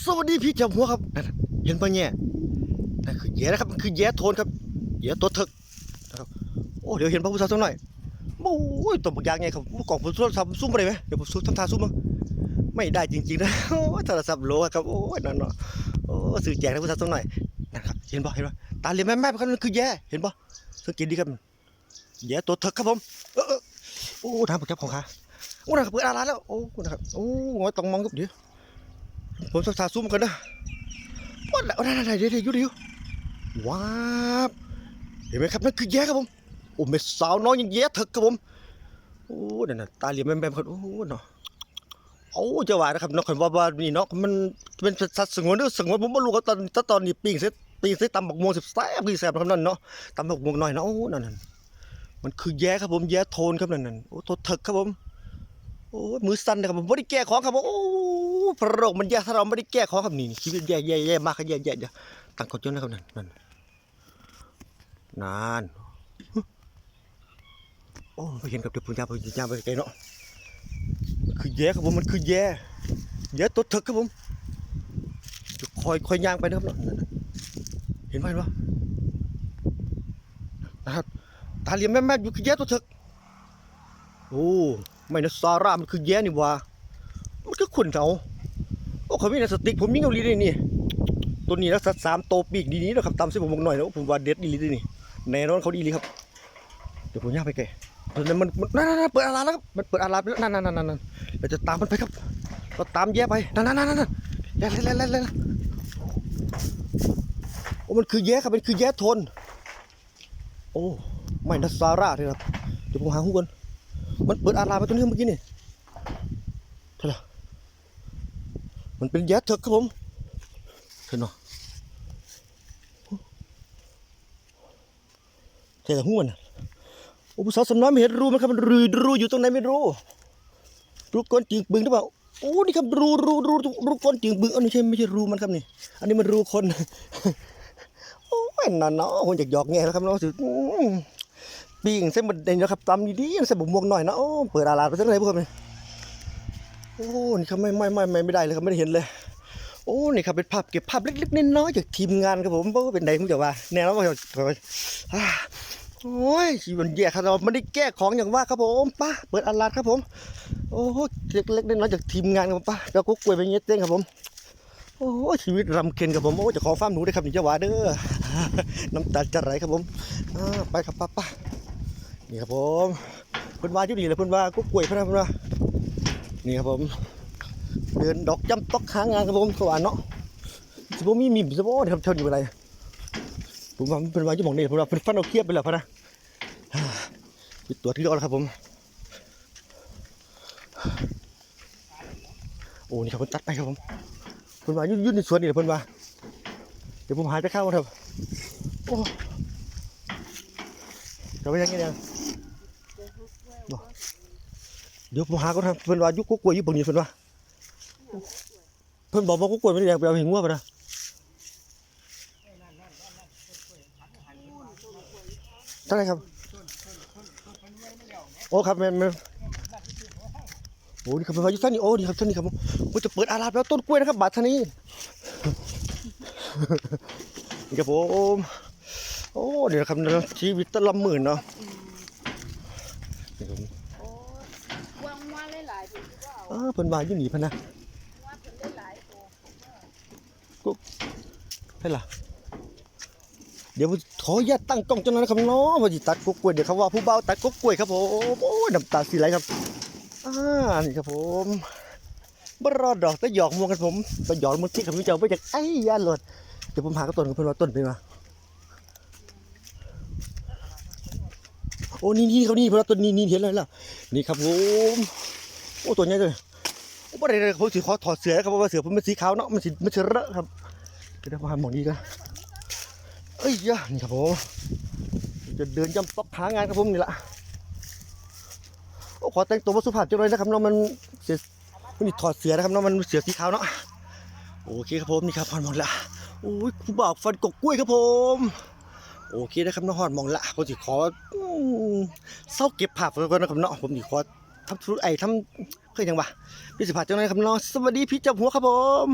สวัสดีพี่เจับหัวครับนั่นเห็นปะเนี่ยนั่นคือแย่นะครับมันคือแย่โทนครับแย่ตัวเถกนะครับโอ้เดี๋ยวเห็นพระพุทธเจ้าสักหน่อยโอ้ยตัวบักยางไงครับกล่องผมโทรศัพท์ซุ่มไปได้ไหมเดี๋ยวผมซุ่มทำท่าซุ่มมั้งไม่ได้จริงๆนะโอ้ยโทรศัพท์โลครับโอ้ยนั่นเนาะโอ้สื่อแจกพระพุทธเจ้าสักหน่อยนะครับเห็นปะเห็นปะตาเหลี่ยมแม่แม่ครับนั่นคือแย่เห็นปะสังเกตดีครับแย่ตัวเถกครับผมเออเออโอ้ทางผมจับของขาโอ้นะครับเปิดอาร้านแล้วโอ้นะครับโอ้ยต้องมองกับเดี๋ยว ผมสักษาซูมกันนะว่าแล้วนั่นๆเดี๋ยวเดี๋ยวเดี๋ยวว้าบเห็นไหมครับนั่นคือแย่ครับผมโอ้เม็ดสาวน้อยยังแย่เถอะครับผมโอ้นั่นน่ะตาเหลี่ยมแม่มๆครับโอ้เนาะโอ้จะว่านะครับเนาะคันว่าว่านี่เนาะมันเป็นสัตว์สงวนหรือสงวนผมไม่รู้ก็ตอนตอนตอนนี้ปิ้งเสร็จปิ้งเสร็จตำบักม่วงสิบแซ่บคือแซ่บครับนั่นเนาะตำบักม่วงหน่อยเนาะโอ้นั่นนั่นมันคือแย่ครับผมแย่โทนครับนั่นนั่นโอ้โทนเถกครับผมโอ้มือสั่นนะครับผมไม่ได้แก้ของครับผมโอ้ พระโรคมันแย่ถ้าเราไม่ได้แก้ของครับนี่ชีวิตแย่แย่แย่มากครับแย่แย่แย่ตั้งกดจนนะครับนั่นนั่นนานโอ้ไปเห็นกับเดี๋ยวผมจะไปยาไปไกลเนาะคือแย่ครับผมมันคือแย่แย่ตัวเถกครับผมคอยคอยย่างไปนะครับเนาะเห็นไหมวะนะครับตาเหลี่ยมแม่แม่อยู่คือแย่ตัวเถกโอ้ไม่นะซาร่ามันคือแย่นี่ว่ามันก็ขุนเขา อ้เขามีนะสติ๊กผมมีเงาหลีนี่นี่ตัวนี้นะสัตว์สามโตปีกดีนี้นะครับตามเส้นผมบอกหน่อยแล้วผมว่าเด็ดดีเลีนี่แน่นอนเขาดีเลีครับเดี๋ยวผมย่างไปแกมันมันนั่นนั่นเปิดอาลาแล้วครับมันเปิดอาลาไปแล้วนั่นนั่นนั่นนั่นเราจะตามมันไปครับเราตามแย่ไปนั่นนั่นนั่นนั่นเล่นเล่นเล่นเล่นโอ้มันคือแย่ครับมันคือแย่ทน โอ้ไม่นะซาร่าเลยครับเดี๋ยวผมหาหูกันมันเปิดอาราไปตัวนี้เมื่อกี้นี่เท่าไหร่ มันเป็นแยสเถอะครับผมเห็นเนาะใช่แต่หูมันน่ะโอ้ผู้สาวสำน้อยไม่เห็นรูมันครับมันรูรูอยู่ตรงไหนไม่รู้รูก้นจิงบึงหรือเปล่าโอ้นี่ครับรูรูรูรูก้นจิงบึงอันนี้ใช่ไม่ใช่รูมันครับนี่อันนี้มันรูคนโอ้ยนั่นเนาะคนอยากหยอกแง่แล้วครับเนาะสิอื้อปิ้งเส้นบดเด่นนะครับตำดีๆเส้นบุกม่วงหน่อยนะโอ้เปิดอาลาดไปสักไหนพวกมัน โอ้นี่ครับไม่ไม่ไม่ไม่ได้เลยครับไม่ได้เห็นเลย โอ้นี่ครับเป็นภาพเก็บภาพเล็กๆน้อยๆจากทีมงานครับผมเพราะว่าเป็นไหนผมจะว่าแนวแล้วว่าอ่าโอ้ยชีวิตแย่ครับเราไม่ได้แก้ของอย่างว่าครับผมป้าเปิดอาลาดครับผม โอ้เล็กๆน้อยๆจากทีมงานครับผมป้าแล้วก็กล้วยไปเงี้ยเต้งครับผมโอ้ชีวิตรำเค็นครับผมโอ้จะของฟามหนูได้ครับนี่จ้าหวาเด้อน้ำตาจะไหลครับผมไปครับป้าป้านี่ครับผมเพิ่นว่าอยู่นี่แหละเพิ่นว่ากุ๊กล้วยเพิ่นว่าเพิ่นว่า นี่ครับผม เดินดอกจำตอกค้างงานครับผมเขาว่านเนาะสิบ่มีมีสิบ่ครับเท่านี้เป็นไรผมว่าเพิ่นว่าอยู่มองนี้เพิ่นว่าเพิ่นฟันเอาเคียบไปแล้วพะนะปิดตัวที่รอแล้วครับผม โอ้นี่ครับเพิ่นตัดไปครับผมเพิ่นว่ายู่อยู่ในสวนนี่แหละเพิ่นว่าเดี๋ยวผมหาจะเข้าครับโอ้จะไปยังไงเนี่ย เดี๋ยวผมหาก็ทำเพิ่นว่ายุกกล้วยยุบงนี้เพิ่นว่าเพิ่นบอกว่ากุ๊กกล้วยไม่ได้อยากไปเอาหิงวัวไปนะเท่าไรครับโอ้ครับแม่แม่โอ้นี่ครับเพิ่นายู่ท่านนี่โอ้นี่ครับท่านนี่ครับผมจะเปิดอาลาดแล้วต้นกล้วยนะครับบาทท่านี้นี่ครับผมโอ้เดี๋ยวครับชีวิตตะละหมื่นเนาะ วางว่าหลายๆเป็นที่ว่าเอาอ้าเพิ่นว่าอยู่นี่พะนะว่าเป็นหลายๆตัวให้ล่ะเดี๋ยวผมขออนุญาตตั้งกล้องจังนั้นนะครับเนาะว่าสิตัดกกกล้วยเดี๋ยวเขาว่าผู้เบาวตัดกกกล้วยครับผมโอ้ยน้ำตาสีไหลครับอ่านี่ครับผมบรอดดอกตะหยอกมวงกันผมตะหยอกมันที่คำวิจารณ์ไปจากไอ้ยาหลดเดี๋ยวผมหากระต้นกับเพิ่นว่าต้นไปมา โอ้นี่นี่เขานี่เพิ่นว่าต้นนี้นี่เห็นเลยล่ะนี่ครับผมโอ้ตัวใหญ่เลยโอ้บ่ได้เลยผมสิขอถอดเสือครับเพราะว่าเสือผมมันสีขาวเนาะมันสิมันสิเลอะครับเดี๋ยวาหาหมองนี้กันเอ้ยยะนี่ครับผมจะเดินย่ำตอกหางานครับผมนี่ละโอ้ขอแต่งตัวมาสุภาพจังเลยนะครับเนาะมันเสียมันถอดเสียนะครับเนาะมันเสียสีขาวเนาะโอเคครับผมนี่ครับพอนหมดละโอ้ยครูบ่าวฟันกกกล้วยครับผม โอเคนะครับน้องหอดมองละผมสิขอเศร้าเก็บภาพไว้ก่อนนะครับเนาะผมสิขอทำธุรไอ้ทำเคยยังวะพี่สิภาพจังเลยครับเนองสวัสดีพี่เจ้าหัวครับผม